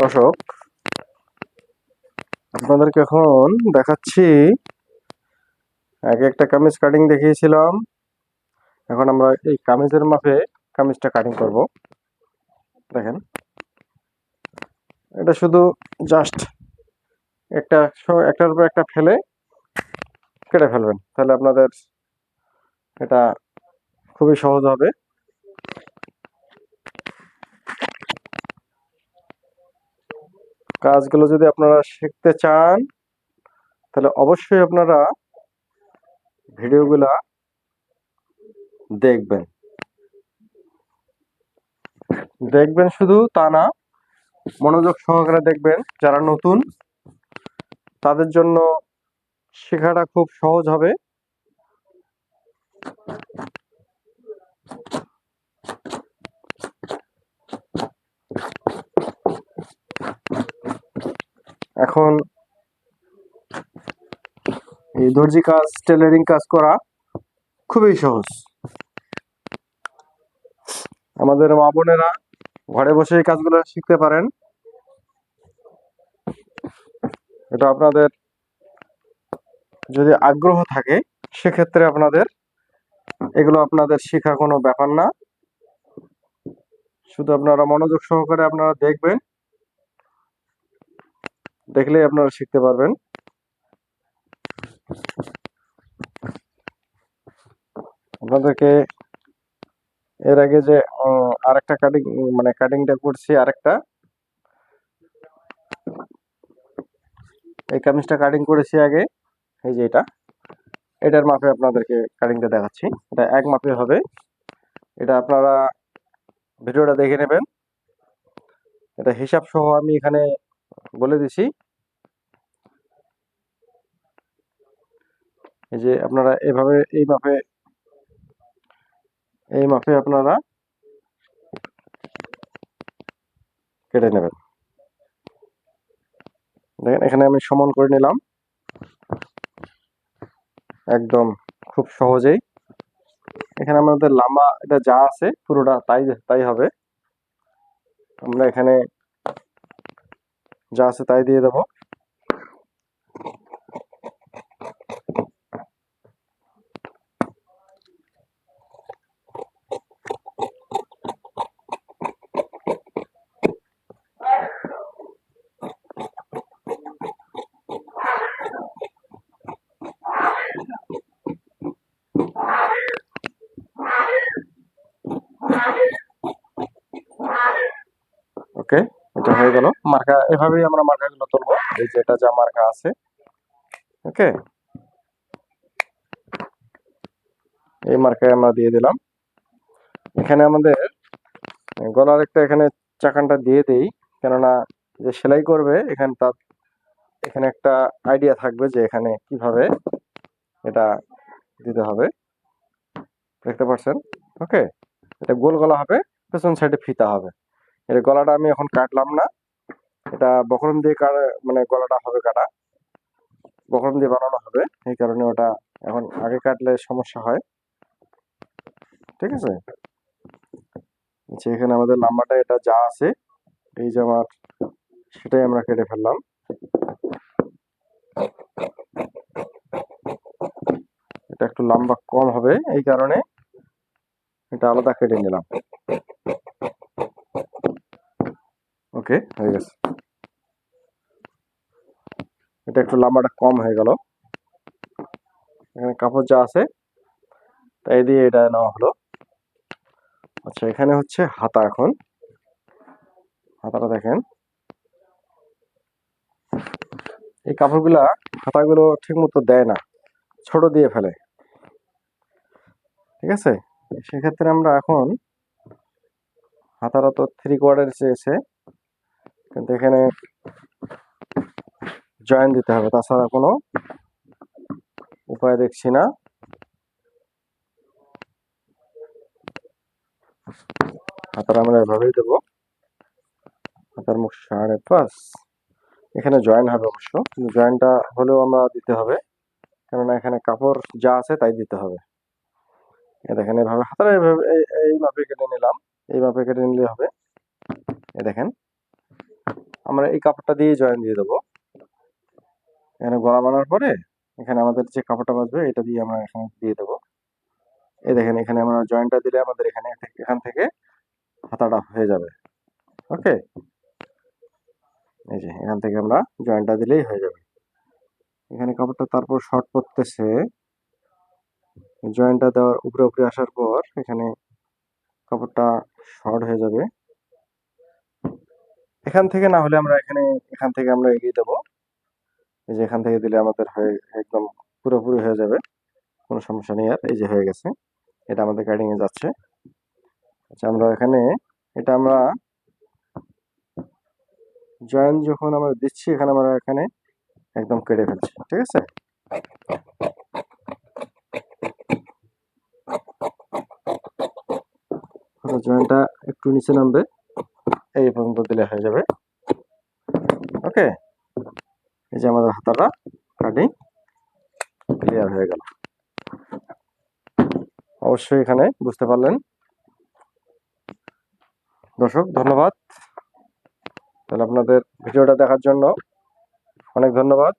দর্শক, আপনাদেরকে এখন দেখাচ্ছি আগে একটা কামিজ কাটিং দেখিয়েছিলাম। এখন আমরা এই কামিজের মাপে কামিজটা কাটিং করব। দেখেন, এটা শুধু জাস্ট একটা একটার উপর একটা ফেলে কেটে ফেলবেন। তাহলে আপনাদের এটা খুবই সহজ হবে। কাজগুলো যদি আপনারা শিখতে চান, তাহলে অবশ্যই আপনারা ভিডিওগুলা দেখবেন। দেখবেন শুধু তা না, মনোযোগ সহকারে দেখবেন যারা নতুন, তাদের জন্য শেখাটা খুব সহজ হবে। এখন এই দর্জি কাজ টেলারিং কাজ করা খুবই সহজ। আমাদের মা বোনেরা ঘরে বসে এই কাজগুলো শিখতে পারেন। এটা আপনাদের যদি আগ্রহ থাকে, সেক্ষেত্রে আপনাদের এগুলো আপনাদের শেখা কোনো ব্যাপার না। শুধু আপনারা মনোযোগ সহকারে আপনারা দেখবেন দেখলেই আপনারা শিখতে পারবেন। আপনাদেরকে এর আগে যে আরেকটা কাটিং মানে কাটিংটা করছি আরেকটা। এই কামিজটা কাটিং করেছি আগে, এই যে এটা। এটার মাপে আপনাদেরকে কাটিংটা দেখাচ্ছি। এটা এক মাপে হবে। এটা আপনারা ভিডিওটা দেখে নেবেন। এটা হিসাব সহ আমি এখানে বলে দিছি। যে আপনারা এভাবে, এই মাপে এই মাপে আপনারা কেটে নেবেন। দেখেন, এখানে আমি সমান করে নিলাম। একদম খুব সহজেই। এখানে আমাদের লম্বা, এটা যা আছে, পুরোটা তাই তাই হবে। আমরা এখানে যা আছে তাই দিয়ে দেব। ওকে, এটা হয়ে গেল। মার্কা, এভাবেই আমরা মার্কাগুলো তুলবো। এই যে এটা যা মার্কা আছে। ওকে। এই মার্কায় আমরা দিয়ে দিলাম। এখানে আমাদের, গলার একটা এখানে চাকানটা দিয়ে দেই। কেননা যে সেলাই করবে, এখানে তার, এখানে একটা আইডিয়া থাকবে যে এখানে কীভাবে এটা দিতে হবে। দেখতে পাচ্ছেন? ওকে। এটা গোল গলা হবে, পেছন সাইডে ফিতা হবে। এর গলাটা আমি এখন কাটলাম না। এটা বকরম দিয়ে কাটা মানে গলাটা হবে কাটা। বকরম দিয়ে বানানো হবে, এই কারণে ওটা এখন আগে কাটলে সমস্যা হয়। ঠিক আছে? আচ্ছা এখানে আমাদের নাম্বারটা এটা যা আছে, এই যে আমার, সেটাই আমরা কেটে ফেললাম। এটা একটু লম্বা কম হবে, এই কারণে এটা আলাদা কেটে নিলাম। ওকে, হয়ে গেছে। এটা একটু লম্বাটা কম হয়ে গেল। এখানে কাপড় যা আছে, তাই দিয়ে এটা নেওয়া হলো। আচ্ছা এখানে হচ্ছে হাতা এখন। হাতাটা দেখেন। এই কাপড়গুলা হাতাগুলো ঠিক মতো দেয় না, ছোট দিয়ে ফেলে। ঠিক আছে? সেক্ষেত্রে আমরা এখন হাতারা তো থ্রি কোয়ার্টার চেয়েছে কিন্তু এখানে জয়েন দিতে হবে। তাছাড়া কোনো উপায় দেখছি না। হাতার আমরা এভাবেই দেবো। হাতার মুখ সাড়ে পাঁচ। এখানে জয়েন হবে অবশ্য, কিন্তু জয়েনটা হলেও আমরা দিতে হবে। কেননা এখানে কাপড় যা আছে তাই দিতে হবে। এ দেখেন এভাবে হাতারা এভাবে এই মাপে কেটে নিলাম। এই মাপে কেটে নিলে হবে। এ দেখেন। আমরা এই কাপড়টা দিয়ে জয়েন দিয়ে দেবো। এখানে গলা বানার পরে এখানে আমাদের যে কাপড়টা বাঁচবে এটা দিয়ে আমরা এখানে দিয়ে দেবো। এই দেখেন, এখানে আমরা জয়েন্টটা দিলে আমাদের এখানে এখান থেকে হাতাটা হয়ে যাবে। ওকে এই যে, এখান থেকে আমরা জয়েন্টটা দিলেই হয়ে যাবে। এখানে কাপড়টা তারপর শর্ট পড়তেছে জয়েন্টটা দেওয়ার উপরে উপরে আসার পর এখানে কাপড়টা শর্ট হয়ে যাবে। এখান থেকে না হলে আমরা এখানে, এখান থেকে আমরা এগিয়ে দেবো এই যে এখান থেকে দিলে আমাদের হয়ে, একদম পুরোপুরি হয়ে যাবে। কোনো সমস্যা নেই আর, এই যে হয়ে গেছে। এটা আমাদের কাটিং এ যাচ্ছে। আচ্ছা আমরা এখানে, এটা আমরা জয়েন যখন আমরা দিচ্ছি, এখানে আমরা এখানে একদম কেটে ফেলছি, ঠিক আছে? জয়েন্টটা একটু নিচে নামবে। এই পর্যন্ত দিলে হয়ে যাবে। ওকে এই যে আমাদের হাতাটা কাটিং ক্লিয়ার হয়ে গেল। অবশ্যই এখানে বুঝতে পারলেন। দর্শক, ধন্যবাদ। তাহলে আপনাদের ভিডিওটা দেখার জন্য অনেক ধন্যবাদ।